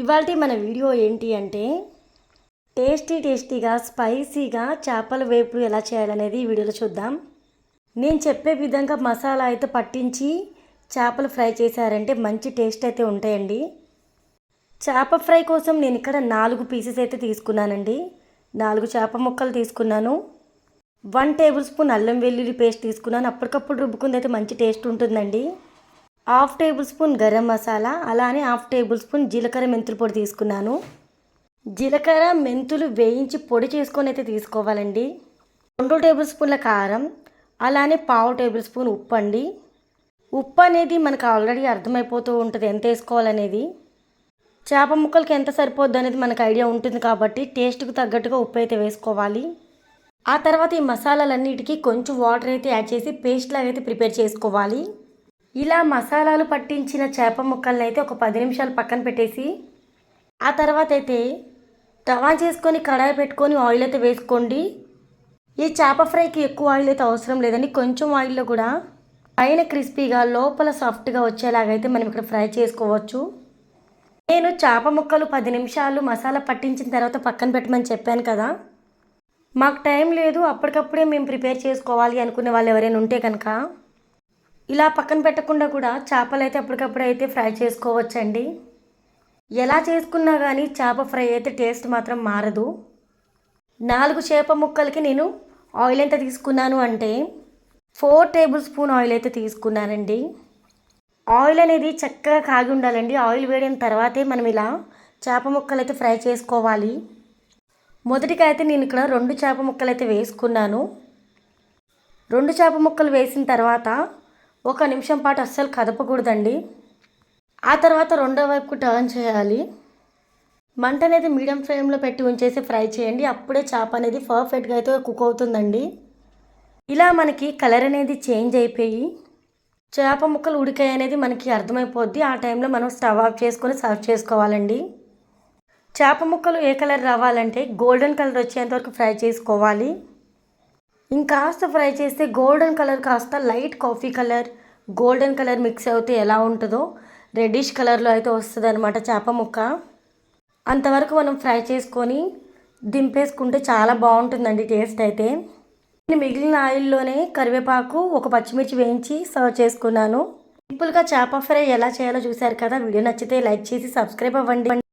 ఇవాళ మన వీడియో ఏంటి అంటే టేస్టీ టేస్టీగా స్పైసీగా చేపల వేపుడు ఎలా చేయాలనేది ఈ వీడియోలో చూద్దాం. నేను చెప్పే విధంగా మసాలా అయితే పట్టించి చేపలు ఫ్రై చేశారంటే మంచి టేస్ట్ అయితే ఉంటాయండి. చేప ఫ్రై కోసం నేను ఇక్కడ నాలుగు పీసెస్ అయితే తీసుకున్నానండి. నాలుగు చేప ముక్కలు తీసుకున్నాను. వన్ టేబుల్ స్పూన్ అల్లం వెల్లుల్లి పేస్ట్ తీసుకున్నాను. అప్పటికప్పుడు రుబ్బుకుంది అయితే మంచి టేస్ట్ ఉంటుందండి. Half table spoon garam masala అలానే హాఫ్ టేబుల్ స్పూన్ జీలకర్ర మెంతులు పొడి తీసుకున్నాను. జీలకర్ర మెంతులు వేయించి పొడి చేసుకొని అయితే తీసుకోవాలండి. రెండు టేబుల్ స్పూన్ల కారం అలానే పావు టేబుల్ స్పూన్ ఉప్పు అండి. ఉప్పు అనేది మనకు ఆల్రెడీ అర్థమైపోతూ ఉంటుంది ఎంత వేసుకోవాలనేది. చేప ముక్కలకి ఎంత సరిపోద్ది అనేది మనకు ఐడియా ఉంటుంది కాబట్టి టేస్ట్కి తగ్గట్టుగా ఉప్పు అయితే వేసుకోవాలి. ఆ తర్వాత ఈ మసాలాలన్నిటికీ కొంచెం వాటర్ అయితే యాడ్ చేసి పేస్ట్ లాగా అయితే ప్రిపేర్ చేసుకోవాలి. ఇలా మసాలాలు పట్టించిన చేప ముక్కల్ని అయితే ఒక పది నిమిషాలు పక్కన పెట్టేసి ఆ తర్వాత అయితే తవా చేసుకొని కడాయి పెట్టుకొని ఆయిల్ అయితే వేసుకోండి. ఈ చేప ఫ్రైకి ఎక్కువ ఆయిల్ అయితే అవసరం లేదండి. కొంచెం ఆయిల్లో కూడా పైన క్రిస్పీగా లోపల సాఫ్ట్గా వచ్చేలాగైతే మనం ఇక్కడ ఫ్రై చేసుకోవచ్చు. నేను చేప ముక్కలు పది నిమిషాలు మసాలా పట్టించిన తర్వాత పక్కన పెట్టమని చెప్పాను కదా. మాకు టైం లేదు. అప్పటికప్పుడే మేము ప్రిపేర్ చేసుకోవాలి అనుకునే వాళ్ళు ఎవరైనా ఉంటే కనుక. ఇలా పక్కన పెట్టకుండా కూడా చేపలు అయితే అప్పటికప్పుడు అయితే ఫ్రై చేసుకోవచ్చండి. ఎలా చేసుకున్నా కానీ చేప ఫ్రై అయితే టేస్ట్ మాత్రం మారదు. నాలుగు చేప ముక్కలకి నేను ఆయిల్ ఎంత తీసుకున్నాను అంటే ఫోర్ టేబుల్ స్పూన్ ఆయిల్ అయితే తీసుకున్నానండి. ఆయిల్ అనేది చక్కగా కాగి ఉండాలండి. ఆయిల్ వేడిన తర్వాతే మనం ఇలా చేప ముక్కలు అయితే ఫ్రై చేసుకోవాలి. మొదటిగా అయితే నేను ఇక్కడ రెండు చేప ముక్కలు అయితే వేసుకున్నాను. రెండు చేప ముక్కలు వేసిన తర్వాత ఒక నిమిషం పాటు అస్సలు కదపకూడదండి. ఆ తర్వాత రెండో వైపుకు టర్న్ చేయాలి. మంట అనేది మీడియం ఫ్లేమ్లో పెట్టి ఉంచేసి ఫ్రై చేయండి. అప్పుడే చేప అనేది పర్ఫెక్ట్గా అయితే కుక్ అవుతుందండి. ఇలా మనకి కలర్ అనేది చేంజ్ అయిపోయి చేప ముక్కలు ఉడికాయి అనేది మనకి అర్థమైపోద్ది. ఆ టైంలో మనం స్టవ్ ఆఫ్ చేసుకొని సర్వ్ చేసుకోవాలండి. చేప ముక్కలు ఏ కలర్ రావాలంటే గోల్డెన్ కలర్ వచ్చేంత వరకు ఫ్రై చేసుకోవాలి. ఇంకాస్త ఫ్రై చేస్తే గోల్డెన్ కలర్ కాస్త light coffee colour golden colour mix అవుతే ఎలా ఉంటుందో రెడ్డిష్ కలర్లో అయితే వస్తుంది అనమాట చేప ముక్క. అంతవరకు మనం ఫ్రై చేసుకొని దింపేసుకుంటే చాలా బాగుంటుందండి టేస్ట్ అయితే. నేను మిగిలిన ఆయిల్లోనే కరివేపాకు ఒక పచ్చిమిర్చి వేయించి సర్వ్ చేసుకున్నాను. సింపుల్గా చేప ఫ్రై ఎలా చేయాలో చూశారు కదా వీడియో నచ్చితే లైక్ చేసి సబ్స్క్రైబ్ అవ్వండి.